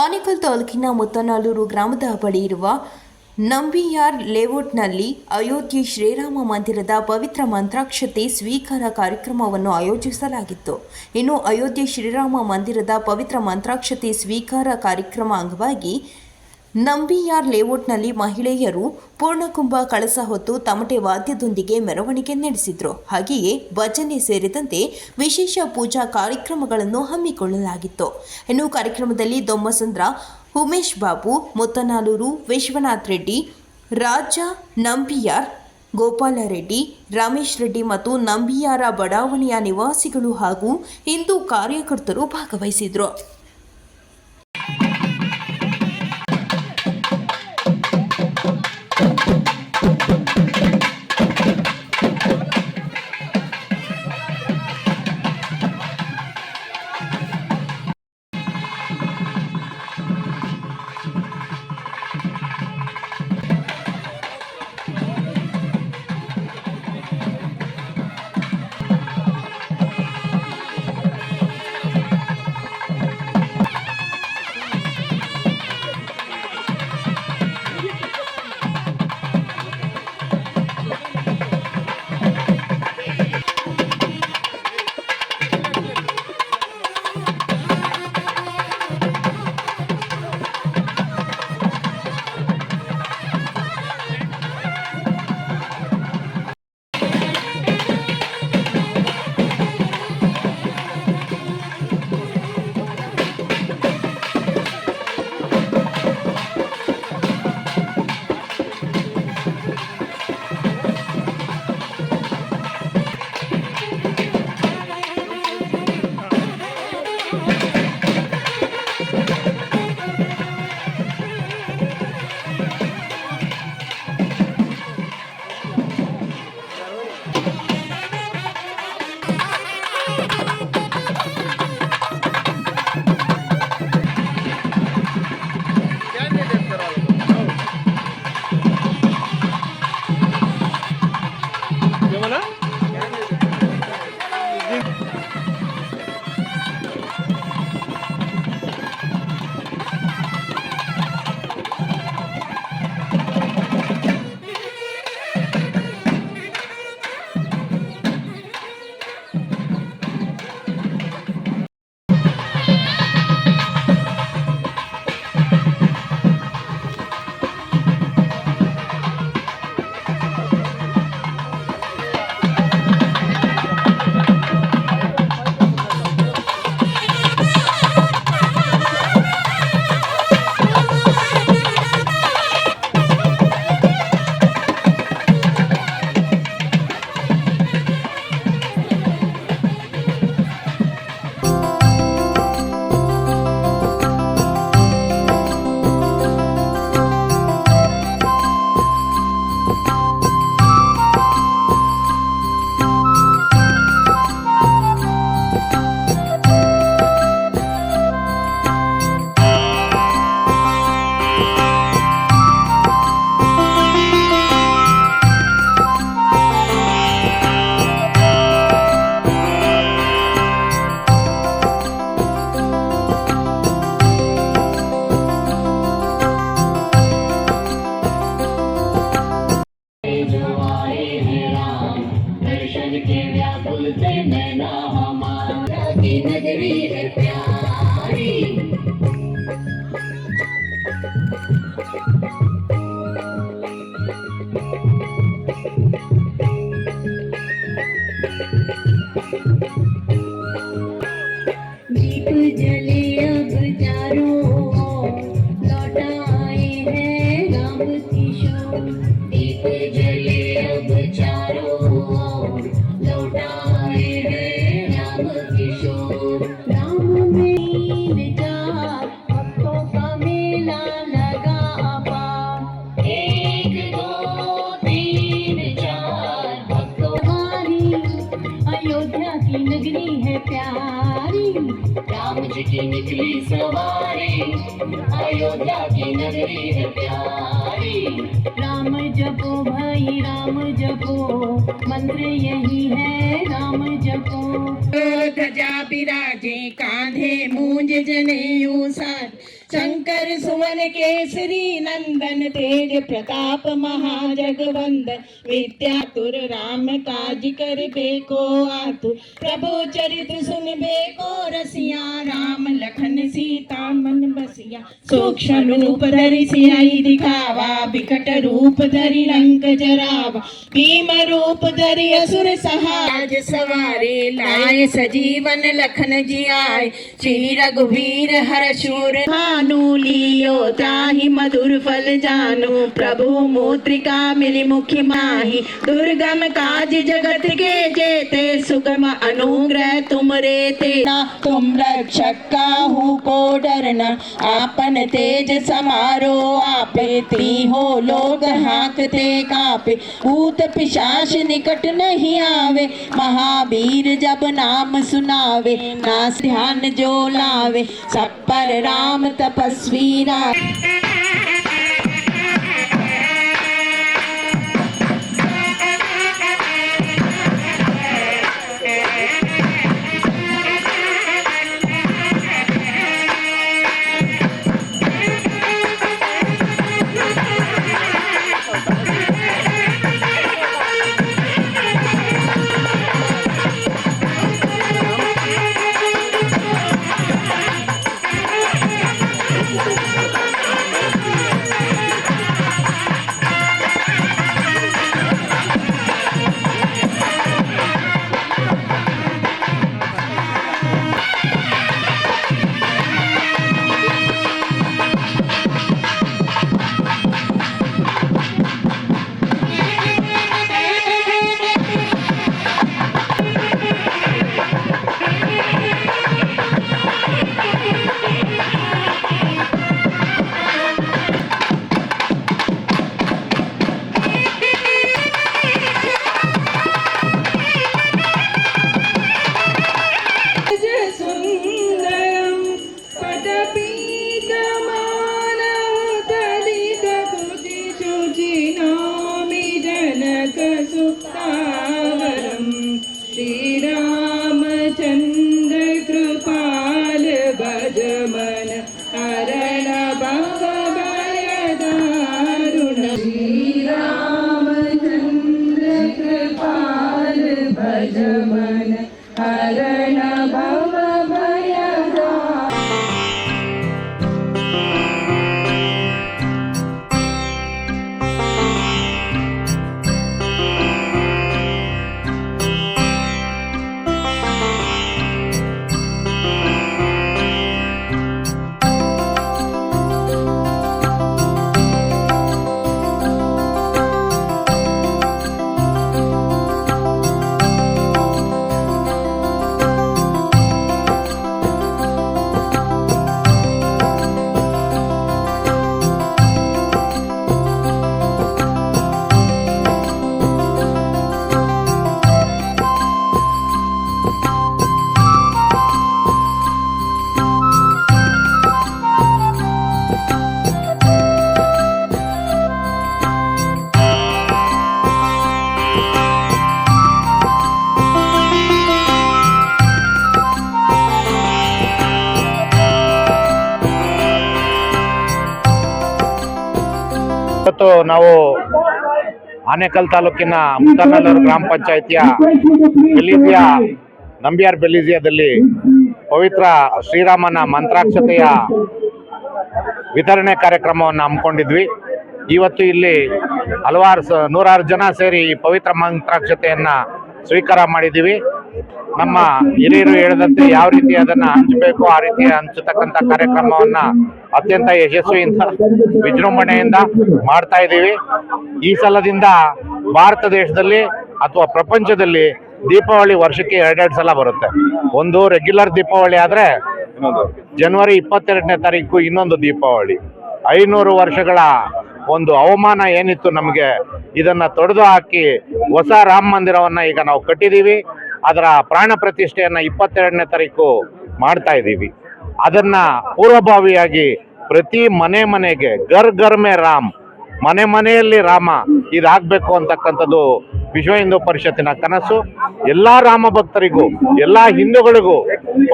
ಆನೇಕಲ್ ತಾಲೂಕಿನ ಮುತ್ತನಾಳೂರು ಗ್ರಾಮದ ಬಳಿ ಇರುವ ನಂಬಿಯಾರ್ ಲೇಔಟ್ನಲ್ಲಿ ಅಯೋಧ್ಯೆ ಶ್ರೀರಾಮ ಮಂದಿರದ ಪವಿತ್ರ ಮಂತ್ರಾಕ್ಷತೆ ಸ್ವೀಕಾರ ಕಾರ್ಯಕ್ರಮವನ್ನು ಆಯೋಜಿಸಲಾಗಿತ್ತು. ಇನ್ನು ಅಯೋಧ್ಯೆ ಶ್ರೀರಾಮ ಮಂದಿರದ ಪವಿತ್ರ ಮಂತ್ರಾಕ್ಷತೆ ಸ್ವೀಕಾರ ಕಾರ್ಯಕ್ರಮ ಅಂಗವಾಗಿ ನಂಬಿಯಾರ್ ಲೇಔಟ್ನಲ್ಲಿ ಮಹಿಳೆಯರು ಪೂರ್ಣಕುಂಭ ಕಳಸ ಹೊತ್ತು ತಮಟೆ ವಾದ್ಯದೊಂದಿಗೆ ಮೆರವಣಿಗೆ ನಡೆಸಿದರು. ಹಾಗೆಯೇ ಭಜನೆ ಸೇರಿದಂತೆ ವಿಶೇಷ ಪೂಜಾ ಕಾರ್ಯಕ್ರಮಗಳನ್ನು ಹಮ್ಮಿಕೊಳ್ಳಲಾಗಿತ್ತು. ಇನ್ನು ಕಾರ್ಯಕ್ರಮದಲ್ಲಿ ದೊಮ್ಮಸಂದ್ರ, ಉಮೇಶ್ ಬಾಬು, ಮುತ್ತನಾಲೂರು, ವಿಶ್ವನಾಥ್ ರೆಡ್ಡಿ, ರಾಜ, ನಂಬಿಯಾರ್ ಗೋಪಾಲರೆಡ್ಡಿ ರಮೇಶ್ ರೆಡ್ಡಿ ಮತ್ತು ನಂಬಿಯಾರ ಬಡಾವಣೆಯ ನಿವಾಸಿಗಳು ಹಾಗೂ ಹಿಂದೂ ಕಾರ್ಯಕರ್ತರು ಭಾಗವಹಿಸಿದ್ರು. Bye. के व्याकुल थे नैना हमारा की नगरी है प्यारी। सवारी अयोध्या की नगरी है प्यारी। राम जपो भाई राम जपो मंत्र यही है राम जपो। ध्वजा बिराजे कांधे मूंज जनेऊ साथ शंकर सुमन केसरी नंदन तेज प्रताप महाजगवंदन विद्यातुर राम काज कर बेको आतु। प्रभु चरित सुन बेको रसिया, राम लखन सीता मन बसिया। सूक्ष्म रूप धरि सियाई दिखावा, बिकट रूप धरि लंक जरावा। भीम रूप धरि असुर सहाय, सवारे लाए सजीवन लखन जियाए। श्री रघुवीर हर शूर भानु लियो त्राहि मधुर फल जानु। प्रभु मोत्रिका मिली मुखी माही। दुर्गम काज जगत के जेते, सुगम अनुग्रह तुम रे तेना तुम रक्षक काहू को डरना, आपन तेज समारो आपे। ती हो लोग हाकते कापे, भूत पिशाच निकट नहीं आवे। महावीर जब नाम सुनावे, नास ध्यान जो लावे। सब पर राम तपस्वी राम ಇವತ್ತು ನಾವು ಆನೇಕಲ್ ತಾಲೂಕಿನ ಮುತ್ತನಲ್ಲೂರು ಗ್ರಾಮ ಪಂಚಾಯಿತಿಯ ಬೆಲೀಸಿಯಾ ನಂಬಿಯಾರ್ ಬೆಲೀಸಿಯಾದಲ್ಲಿ ಪವಿತ್ರ ಶ್ರೀರಾಮನ ಮಂತ್ರಾಕ್ಷತೆಯ ವಿತರಣೆ ಕಾರ್ಯಕ್ರಮವನ್ನು ಹಮ್ಮಿಕೊಂಡಿದ್ವಿ. ಇವತ್ತು ಇಲ್ಲಿ ಹಲವಾರು ನೂರಾರು ಜನ ಸೇರಿ ಈ ಪವಿತ್ರ ಮಂತ್ರಾಕ್ಷತೆಯನ್ನು ಸ್ವೀಕಾರ ಮಾಡಿದ್ದೀವಿ. ನಮ್ಮ ಹಿರಿಯರು ಹೇಳಿದಂತೆ ಯಾವ ರೀತಿ ಅದನ್ನ ಹಂಚಬೇಕು, ಆ ರೀತಿ ಹಂಚತಕ್ಕಂತ ಕಾರ್ಯಕ್ರಮವನ್ನ ಅತ್ಯಂತ ಯಶಸ್ವಿಯಿಂದ, ವಿಜೃಂಭಣೆಯಿಂದ ಮಾಡ್ತಾ ಇದ್ದೀವಿ. ಈ ಸಲದಿಂದ ಭಾರತ ದೇಶದಲ್ಲಿ ಅಥವಾ ಪ್ರಪಂಚದಲ್ಲಿ ದೀಪಾವಳಿ ವರ್ಷಕ್ಕೆ ಎರಡೆರಡು ಸಲ ಬರುತ್ತೆ. ಒಂದು ರೆಗ್ಯುಲರ್ ದೀಪಾವಳಿ ಆದ್ರೆ ಜನವರಿ ಇಪ್ಪತ್ತೆರಡನೇ ತಾರೀಕು ಇನ್ನೊಂದು ದೀಪಾವಳಿ. ಐನೂರು ವರ್ಷಗಳ ಒಂದು ಅವಮಾನ ಏನಿತ್ತು ನಮಗೆ, ಇದನ್ನ ತೊಡೆದು ಹಾಕಿ ಹೊಸ ರಾಮ ಮಂದಿರವನ್ನ ಈಗ ನಾವು ಕಟ್ಟಿದೀವಿ. ಅದರ ಪ್ರಾಣ ಪ್ರತಿಷ್ಠೆಯನ್ನು ಇಪ್ಪತ್ತೆರಡನೇ ತಾರೀಕು ಮಾಡ್ತಾ ಇದ್ದೀವಿ. ಅದನ್ನ ಪೂರ್ವಭಾವಿಯಾಗಿ ಪ್ರತಿ ಮನೆ ಮನೆಗೆ ಗರ್ ಗರ್ ಮೇ ರಾಮ್, ಮನೆ ಮನೆಯಲ್ಲಿ ರಾಮ ಇದಾಗಬೇಕು ಅಂತಕ್ಕಂಥದ್ದು ವಿಶ್ವ ಹಿಂದೂ ಪರಿಷತ್ತಿನ ಕನಸು. ಎಲ್ಲ ರಾಮ ಭಕ್ತರಿಗೂ, ಎಲ್ಲ ಹಿಂದೂಗಳಿಗೂ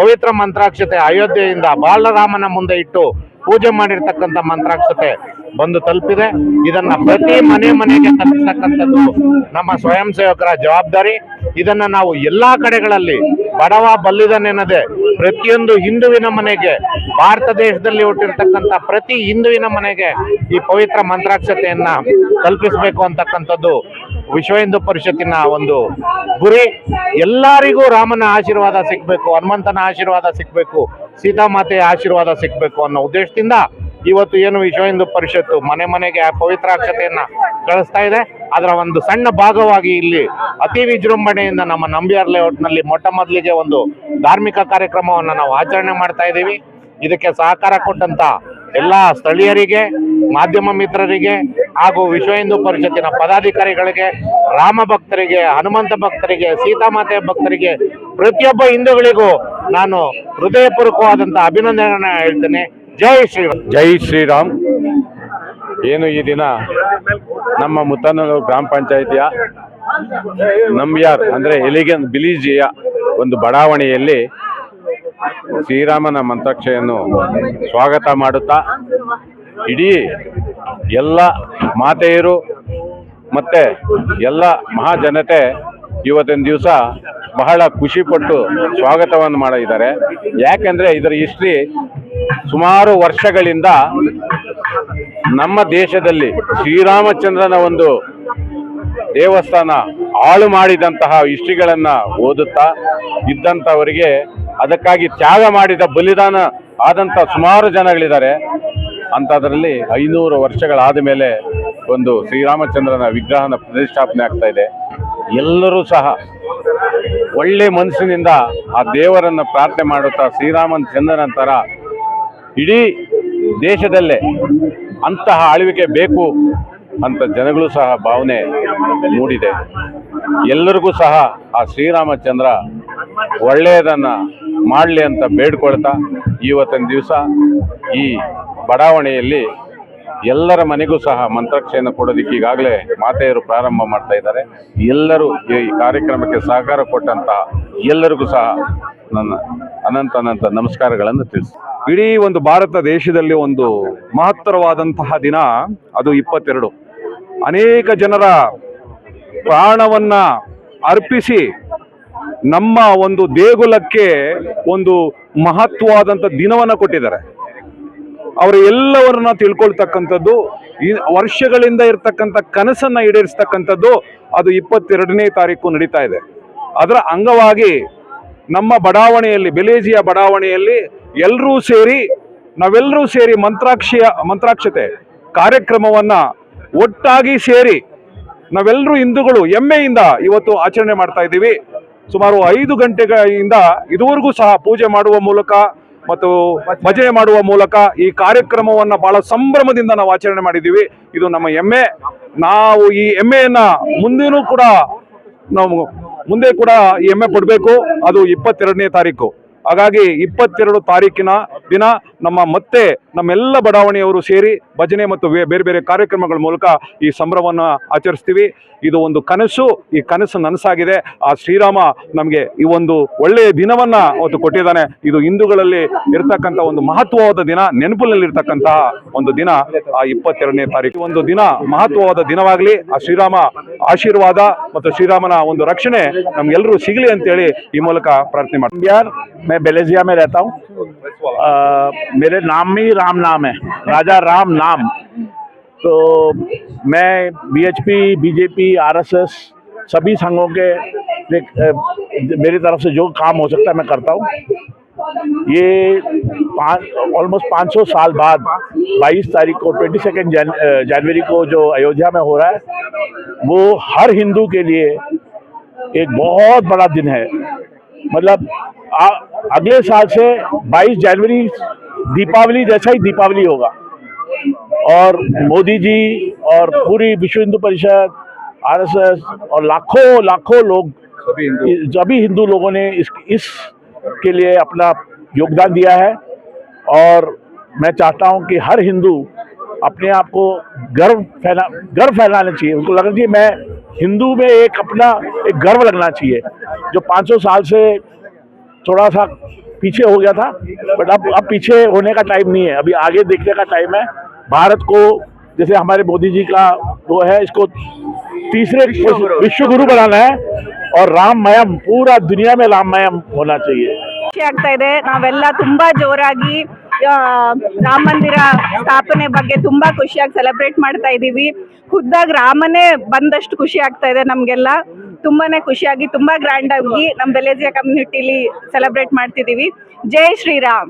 ಪವಿತ್ರ ಮಂತ್ರಾಕ್ಷತೆ ಅಯೋಧ್ಯೆಯಿಂದ ಬಾಲರಾಮನ ಮುಂದೆ ಇಟ್ಟು ಪೂಜೆ ಮಾಡಿರ್ತಕ್ಕಂಥ ಮಂತ್ರಾಕ್ಷತೆ ಬಂದು ತಲುಪಿದೆ. ಇದನ್ನ ಪ್ರತಿ ಮನೆ ಮನೆಗೆ ತಲುಪಿಸ್ತಕ್ಕಂಥದ್ದು ನಮ್ಮ ಸ್ವಯಂ ಸೇವಕರ ಜವಾಬ್ದಾರಿ. ಇದನ್ನ ನಾವು ಎಲ್ಲಾ ಕಡೆಗಳಲ್ಲಿ ಬಡವ ಬಲ್ಲಿದನೆನ್ನದೆ ಪ್ರತಿಯೊಂದು ಹಿಂದುವಿನ ಮನೆಗೆ, ಭಾರತ ದೇಶದಲ್ಲಿ ಹುಟ್ಟಿರ್ತಕ್ಕಂಥ ಪ್ರತಿ ಹಿಂದುವಿನ ಮನೆಗೆ ಈ ಪವಿತ್ರ ಮಂತ್ರಾಕ್ಷತೆಯನ್ನ ತಲುಪಿಸಬೇಕು ಅಂತಕ್ಕಂಥದ್ದು ವಿಶ್ವ ಹಿಂದೂ ಪರಿಷತ್ತಿನ ಒಂದು ಗುರಿ. ಎಲ್ಲರಿಗೂ ರಾಮನ ಆಶೀರ್ವಾದ ಸಿಗಬೇಕು, ಹನುಮಂತನ ಆಶೀರ್ವಾದ ಸಿಗಬೇಕು, ಸೀತಾಮಾತೆಯ ಆಶೀರ್ವಾದ ಸಿಗಬೇಕು ಅನ್ನೋ ಉದ್ದೇಶದಿಂದ ಇವತ್ತು ಏನು ವಿಶ್ವ ಹಿಂದೂ ಪರಿಷತ್ತು ಮನೆ ಮನೆಗೆ ಆ ಪವಿತ್ರಾಕ್ಷತೆಯನ್ನ ಕಳಿಸ್ತಾ ಇದೆ. ಅದರ ಒಂದು ಸಣ್ಣ ಭಾಗವಾಗಿ ಇಲ್ಲಿ ಅತಿ ವಿಜೃಂಭಣೆಯಿಂದ ನಮ್ಮ ನಂಬಿಯಾರ್ ಲೇಔಟ್ನಲ್ಲಿ ಮೊಟ್ಟ ಮೊದಲಿಗೆ ಒಂದು ಧಾರ್ಮಿಕ ಕಾರ್ಯಕ್ರಮವನ್ನು ನಾವು ಆಚರಣೆ ಮಾಡ್ತಾ ಇದ್ದೀವಿ. ಇದಕ್ಕೆ ಸಹಕಾರ ಕೊಟ್ಟಂತ ಎಲ್ಲ ಸ್ಥಳೀಯರಿಗೆ, ಮಾಧ್ಯಮ ಮಿತ್ರರಿಗೆ ಹಾಗೂ ವಿಶ್ವ ಹಿಂದೂ ಪರಿಷತ್ತಿನ ಪದಾಧಿಕಾರಿಗಳಿಗೆ, ರಾಮ ಭಕ್ತರಿಗೆ, ಹನುಮಂತ ಭಕ್ತರಿಗೆ, ಸೀತಾಮಾತೆ ಭಕ್ತರಿಗೆ, ಪ್ರತಿಯೊಬ್ಬ ಹಿಂದೂಗಳಿಗೂ ನಾನು ಹೃದಯಪೂರ್ವಕವಾದಂತ ಅಭಿನಂದನೆ ಹೇಳ್ತೇನೆ. ಜೈ ಶ್ರೀರಾಮ್. ಜೈ ಶ್ರೀರಾಮ್. ಏನು ಈ ದಿನ ನಮ್ಮ ಮುತ್ತನೂರು ಗ್ರಾಮ ಪಂಚಾಯಿತಿಯ ನಂಬ್ಯಾರ್ ಅಂದ್ರೆ ಎಲಿಗನ್ ಬಿಲಿಜಿಯ ಒಂದು ಬಡಾವಣೆಯಲ್ಲಿ ಶ್ರೀರಾಮನ ಮಂತ್ರಾಕ್ಷೆಯನ್ನು ಸ್ವಾಗತ ಮಾಡುತ್ತಾ, ಇಡೀ ಎಲ್ಲ ಮಾತೆಯರು ಮತ್ತೆ ಎಲ್ಲ ಮಹಾಜನತೆ ಇವತ್ತಿನ ದಿವಸ ಬಹಳ ಖುಷಿ ಪಟ್ಟು ಸ್ವಾಗತವನ್ನು ಮಾಡಿದ್ದಾರೆ. ಯಾಕೆಂದರೆ ಇದರ ಹಿಸ್ಟ್ರಿ ಸುಮಾರು ವರ್ಷಗಳಿಂದ ನಮ್ಮ ದೇಶದಲ್ಲಿ ಶ್ರೀರಾಮಚಂದ್ರನ ಒಂದು ದೇವಸ್ಥಾನ ಹಾಳು ಮಾಡಿದಂತಹ ಹಿಸ್ಟ್ರಿಗಳನ್ನ ಓದುತ್ತಾ ಇದ್ದಂಥವರಿಗೆ ಅದಕ್ಕಾಗಿ ತ್ಯಾಗ ಮಾಡಿದ ಬಲಿದಾನ ಆದಂತ ಸುಮಾರು ಜನಗಳಿದ್ದಾರೆ. ಅಂಥದ್ರಲ್ಲಿ ಐನೂರು ವರ್ಷಗಳಾದ ಮೇಲೆ ಒಂದು ಶ್ರೀರಾಮಚಂದ್ರನ ವಿಗ್ರಹನ ಪ್ರತಿಷ್ಠಾಪನೆ ಆಗ್ತಾ ಇದೆ. ಎಲ್ಲರೂ ಸಹ ಒಳ್ಳೆ ಮನಸ್ಸಿನಿಂದ ಆ ದೇವರನ್ನ ಪ್ರಾರ್ಥನೆ ಮಾಡುತ್ತಾ ಶ್ರೀರಾಮನ್ ಚಂದ್ರನ ತರ ಇಡೀ ದೇಶದಲ್ಲೇ ಅಂತಹ ಆಳ್ವಿಕೆ ಬೇಕು ಅಂತ ಜನಗಳು ಸಹ ಭಾವನೆ ಮೂಡಿದೆ. ಎಲ್ಲರಿಗೂ ಸಹ ಆ ಶ್ರೀರಾಮಚಂದ್ರ ಒಳ್ಳೆಯದನ್ನ ಮಾಡಲಿ ಅಂತ ಬೇಡ್ಕೊಳ್ತಾ ಇವತ್ತಿನ ದಿವಸ ಈ ಬಡಾವಣೆಯಲ್ಲಿ ಎಲ್ಲರ ಮನೆಗೂ ಸಹ ಮಂತ್ರಾಕ್ಷೆಯನ್ನು ಕೊಡೋದಕ್ಕೆ ಈಗಾಗಲೇ ಮಾತೆಯರು ಪ್ರಾರಂಭ ಮಾಡ್ತಾ ಇದ್ದಾರೆ. ಎಲ್ಲರೂ ಈ ಕಾರ್ಯಕ್ರಮಕ್ಕೆ ಸಹಕಾರ ಕೊಟ್ಟಂತಹ ಎಲ್ಲರಿಗೂ ಸಹ ನನ್ನ ಅನಂತ ಅನಂತ ನಮಸ್ಕಾರಗಳನ್ನು ತಿಳಿಸಿ ಇಡೀ ಒಂದು ಭಾರತ ದೇಶದಲ್ಲಿ ಒಂದು ಮಹತ್ತರವಾದಂತಹ ದಿನ ಅದು ಇಪ್ಪತ್ತೆರಡು. ಅನೇಕ ಜನರ ಪ್ರಾಣವನ್ನ ಅರ್ಪಿಸಿ ನಮ್ಮ ಒಂದು ದೇಗುಲಕ್ಕೆ ಒಂದು ಮಹತ್ವವಾದಂಥ ದಿನವನ್ನ ಕೊಟ್ಟಿದ್ದಾರೆ. ಅವರ ಎಲ್ಲವರನ್ನ ತಿಳ್ಕೊಳ್ತಕ್ಕಂಥದ್ದು ವರ್ಷಗಳಿಂದ ಇರತಕ್ಕಂಥ ಕನಸನ್ನ ಈಡೇರಿಸ್ತಕ್ಕಂಥದ್ದು ಅದು ಇಪ್ಪತ್ತೆರಡನೇ ತಾರೀಕು ನಡೀತಾ ಇದೆ. ಅದರ ಅಂಗವಾಗಿ ನಮ್ಮ ಬಡಾವಣೆಯಲ್ಲಿ, ಬೆಲೇಜಿಯ ಬಡಾವಣೆಯಲ್ಲಿ ಎಲ್ಲರೂ ಸೇರಿ ನಾವೆಲ್ಲರೂ ಸೇರಿ ಮಂತ್ರಾಕ್ಷಿಯ, ಮಂತ್ರಾಕ್ಷತೆ ಕಾರ್ಯಕ್ರಮವನ್ನ ಒಟ್ಟಾಗಿ ಸೇರಿ ನಾವೆಲ್ಲರೂ ಹಿಂದೂಗಳು ಹೆಮ್ಮೆಯಿಂದ ಇವತ್ತು ಆಚರಣೆ ಮಾಡ್ತಾ ಇದ್ದೀವಿ. ಸುಮಾರು ಐದು ಗಂಟೆಗಳಿಂದ ಇದುವರೆಗೂ ಸಹ ಪೂಜೆ ಮಾಡುವ ಮೂಲಕ ಮತ್ತು ಭಜನೆ ಮಾಡುವ ಮೂಲಕ ಈ ಕಾರ್ಯಕ್ರಮವನ್ನ ಬಹಳ ಸಂಭ್ರಮದಿಂದ ನಾವು ಆಚರಣೆ ಮಾಡಿದ್ದೀವಿ. ಇದು ನಮ್ಮ ಹೆಮ್ಮೆ. ನಾವು ಈ ಹೆಮ್ಮೆಯನ್ನ ಮುಂದಿನೂ ಕೂಡ ನಾವು ಮುಂದೆ ಕೂಡ ಈ ಹೆಮ್ಮೆ ಪಡಬೇಕು. ಅದು ಇಪ್ಪತ್ತೆರಡನೇ ತಾರೀಕು. ಹಾಗಾಗಿ ಇಪ್ಪತ್ತೆರಡು ತಾರೀಕಿನ ದಿನ ನಮ್ಮ ಮತ್ತೆ ನಮ್ಮೆಲ್ಲ ಬಡಾವಣೆಯವರು ಸೇರಿ ಭಜನೆ ಮತ್ತು ವೇ- ಬೇರೆ ಬೇರೆ ಕಾರ್ಯಕ್ರಮಗಳ ಮೂಲಕ ಈ ಸಂಭ್ರಮವನ್ನು ಆಚರಿಸ್ತೀವಿ ಇದು ಒಂದು ಕನಸು ಈ ಕನಸು ನನಸಾಗಿದೆ ಆ ಶ್ರೀರಾಮ ನಮಗೆ ಈ ಒಂದು ಒಳ್ಳೆಯ ದಿನವನ್ನ ಅವತ್ತು ಕೊಟ್ಟಿದ್ದಾನೆ ಇದು ಹಿಂದೂಗಳಲ್ಲಿ ಇರ್ತಕ್ಕಂಥ ಒಂದು ಮಹತ್ವವಾದ ದಿನ ನೆನಪಿನಲ್ಲಿ ಇರ್ತಕ್ಕಂತಹ ಒಂದು ದಿನ ಆ ಇಪ್ಪತ್ತೆರಡನೇ ತಾರೀಕು ಒಂದು ದಿನ ಮಹತ್ವವಾದ ದಿನವಾಗಲಿ ಆ ಶ್ರೀರಾಮ ಆಶೀರ್ವಾದ ಮತ್ತು ಶ್ರೀರಾಮನ ಒಂದು ರಕ್ಷಣೆ ನಮ್ಗೆಲ್ಲರೂ ಸಿಗಲಿ ಅಂತೇಳಿ ಈ ಮೂಲಕ ಪ್ರಾರ್ಥನೆ ಮಾಡ್ತೀವಿ यार मैं बेलेजिया में रहता हूँ अ, मेरे नाम में ही राम नाम है। राजा राम नाम। तो मैं बीएचपी बीजेपी आरएसएस सभी संघों के मेरी तरफ़ से जो काम हो सकता है मैं करता हूँ। ये ऑलमोस्ट 500 साल बाद 22 तारीख को ट्वेंटी सेकेंड जनवरी को जो अयोध्या में हो रहा है, वो हर हिंदू के लिए एक बहुत बड़ा दिन है। मतलब अगले साल से 22 जनवरी दीपावली जैसा ही दीपावली होगा। और मोदी जी और पूरी विश्व हिंदू परिषद, आरएसएस और लाखों लाखों लोग, सभी हिंदू लोगों ने इस इस के लिए अपना योगदान दिया है। और मैं चाहता हूँ कि हर हिंदू अपने आप को गर्व फैला, गर्व फैलाना चाहिए। उनको लगना चाहिए मैं हिंदू में एक अपना, एक गर्व लगना चाहिए, जो 500 साल से थोड़ा सा पीछे हो गया था बट अब अब पीछे होने का टाइम नहीं है अभी आगे देखने का टाइम है भारत को जैसे हमारे मोदी जी का वो है इसको तीसरे विश्व गुरु बनाना है और राममयम पूरा दुनिया में राममयम होना चाहिए ಖುಷಿ ಆಗ್ತಾ ಇದೆ ನಾವೆಲ್ಲ ತುಂಬಾ ಜೋರಾಗಿ ಆ, ರಾಮ ಮಂದಿರ ಸ್ಥಾಪನೆ ಬಗ್ಗೆ ತುಂಬಾ ಖುಷಿಯಾಗಿ ಸೆಲೆಬ್ರೇಟ್ ಮಾಡ್ತಾ ಇದೀವಿ ಖುದ್ದಾಗಿ ರಾಮನೇ ಬಂದಷ್ಟು ಖುಷಿ ಆಗ್ತಾ ಇದೆ ನಮ್ಗೆಲ್ಲ ತುಂಬಾನೇ ಖುಷಿಯಾಗಿ ತುಂಬಾ ಗ್ರ್ಯಾಂಡ್ ಆಗಿ ನಮ್ಮ ಬೆಲೇಜಿಯಾ ಕಮ್ಯುನಿಟಿಲಿ ಸೆಲೆಬ್ರೇಟ್ ಮಾಡ್ತಿದೀವಿ. ಜೈ ಶ್ರೀರಾಮ್.